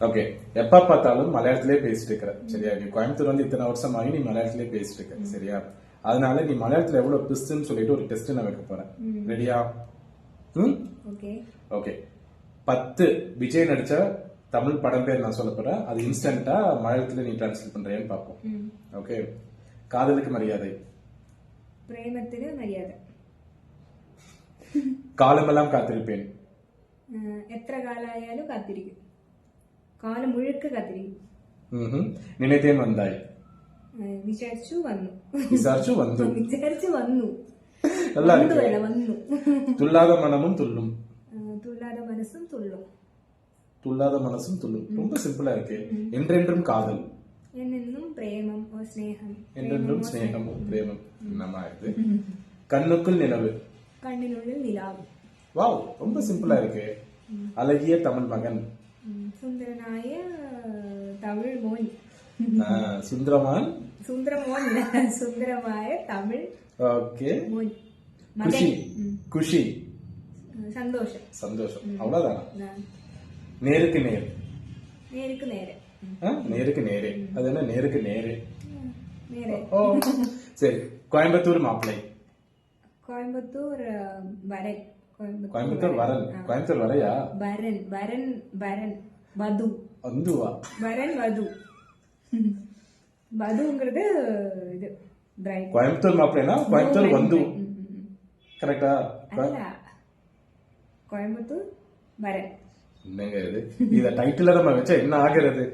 Okay எப்ப பார்த்தாலும் மலையாளத்திலே பேசிட்டு இருக்கிற சரியா? நீ கோயம்புத்தூர் வந்து இத்தனை வருஷம் ஆகி நீ மலையாளத்திலே பேசிட்டு இருக்க சரியா? அதனால நீ மலையாளத்துல எவ்வளவு பிஸ்துன்னு சொல்லிட்டு ஒரு டெஸ்ட் நான் வைக்க போறேன். ரெடியா ம்? ஓகே பத்து விஜய் நடிச்ச தமிழ் படம் பேர் நான் சொல்ல போறேன். அது இன்ஸ்டன்டா மலையாளத்துல நீ டிரான்ஸ்லேட் பண்றியான்னு பார்ப்போம். ஓகே காதலுக்கு மரியாதை. பிரேமத்துக்கு மரியாதை. காலமெல்லாம் காத்திருப்பேன். எத்தனை காலம் ஆயாலும் காத்திருக்கு. കാൽ മുഴുക്ക് കത്തിരി നിലത്തേൻ വന്നാൾ വിചാരിച്ചു വന്നു വിചാരിച്ചു വന്നു വിചാരിച്ചു വന്നു വന്നു തുള്ളാതെ മണമും തുള്ളും തുള്ളാതെ മനസ്സും തുള്ളും തുള്ളാതെ മനസ്സും തുള്ളും ரொம்ப സിമ്പിളா இருக்கு என்றென்றும் காதல் என்னென்னும் பிரேமம் ஓ ஸ்நேகம் என்றென்றும் ஸ்நேகம் ஓ பிரேமம் என்னமா இது கண்ணுக்குள் நிலவு கண்ணினுள்ள நிலாவு வாவ் ரொம்ப சிம்பிளா இருக்கு அழகிய தமிழ் மகன் தமிழ் மோன். சுந்தரமான்? சுந்தரமோன் சுந்தரமாய தமிழ் ஓகே. மோன். குஷி. குஷி. சந்தோஷம். சந்தோஷம். அவ்வளவுதானா? நேருக்கு நேர். நேருக்கு நேரு. நேருக்கு நேரு. அது என்ன? நேருக்கு நேரு. ஓ சரி. கோயம்புத்தூர் மாப்பிளை கோயம்புத்தூர் வரன். கோயம்புத்தூர் வரன். கோயம்புத்தூர் வரையா? வரன் வரன் வரன். வது வந்துவா வரன் வது வதுங்கிறது இது பிரைட் கோயம்புத்தூர் மாப்பிள்ளைனா கோயம்புத்தூர் வந்து கரெக்டா கோயம்புத்தூர் வரன் என்னங்க இது இத டைட்டில நம்ம வச்சா என்ன ஆகிறது